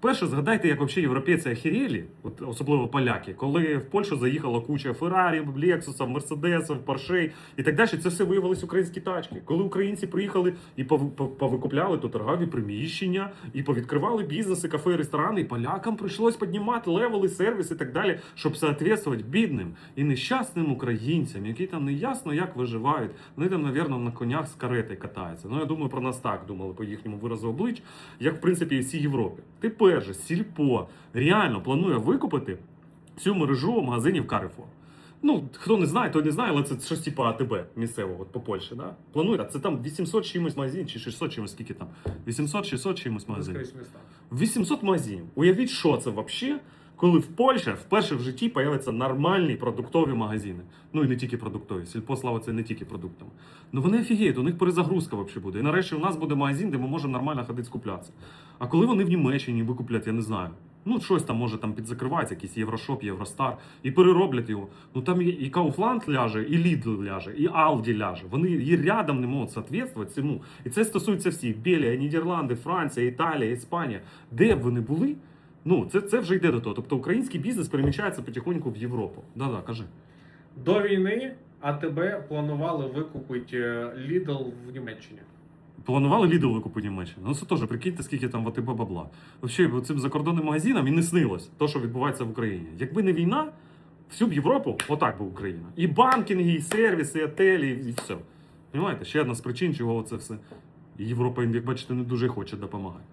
Перше, згадайте, як взагалі європейці охерєлі, от особливо поляки, коли в Польщу заїхала куча Феррарі, Лексусів, Мерседесів, Поршей і так далі. Це все виявилось українські тачки. Коли українці приїхали і пов- пов- повикупляли тут торгові приміщення, і повідкривали бізнеси, кафе, ресторани, і полякам прийшлось піднімати левели, сервіс і так далі, щоб соответствувати бідним і нещасним українцям, які там не ясно як виживають. Вони там, навірно, на конях з карети катаються. Ну я думаю, про нас так думали по їхньому виразу облич, як в принципі і всій Європі. Тепер же сільпо реально планує викупити всю мережу магазинів Carrefour. Ну, хто не знає, той не знає, але це щось типу АТБ місцевого от по Польщі. Да? Планує, це там 800 чимось магазин, чи 600 чимось, скільки там? 800-600 чимось магазинів. 800 магазинів. Уявіть, що це взагалі, коли в Польщі вперше в житті появляться нормальні продуктові магазини. Ну і не тільки продуктові. Сільпо слава це не тільки продуктами. Ну вони офігіють, у них перезагрузка взагалі буде. І нарешті у нас буде магазин, де ми можемо нормально ходити скуплятися. А коли вони в Німеччині викуплять, я не знаю. Ну, щось там може там підзакривається, якийсь Єврошоп, Євростар, і перероблять його. Ну там і, Kaufland ляже, і Lidl ляже, і Aldi ляже. Вони і рядом не можуть соответствувати цьому. І це стосується всіх: Бельгія, Нідерланди, Франція, Італія, Іспанія. Де б вони були? Ну, це, це вже йде до того. Тобто український бізнес переміщається потихоньку в Європу. Да-да, кажи. До війни АТБ планували викупити е, Lidl в Німеччині. Планували Lidl викупити Німеччину. Ну це теж прикиньте, скільки там в АТБ бабла. Взагалі, цим закордонним магазинам і не снилось те, що відбувається в Україні. Якби не війна, всю б Європу отак би Україна. І банкінги, і сервіси, і отелі, і все. Понимаєте? Ще одна з причин, чого це все. Європа, як бачите, не дуже хоче допомагати.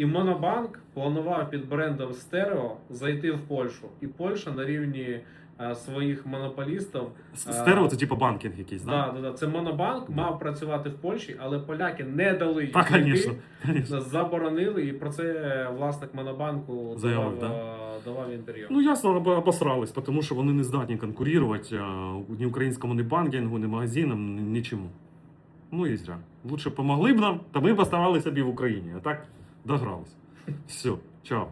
І Монобанк планував під брендом Стерео зайти в Польщу. І Польща на рівні е, своїх монополістів. Е, Стерео це типу банкінг якийсь, Да, так? да, да. Це Монобанк мав працювати в Польщі, але поляки не дали їм Так, звісно. заборонили, і про це власник Монобанку Заявив, давав, е, давав інтерв'ю. Ну ясно, об- обосрались, тому що вони не здатні конкурувати ні українському, ні банкінгу, ні магазинам, ні, нічому. Ну і зря. Лучше помогли б нам, та ми б оставалися б в Україні. А так догрались. Все, чао.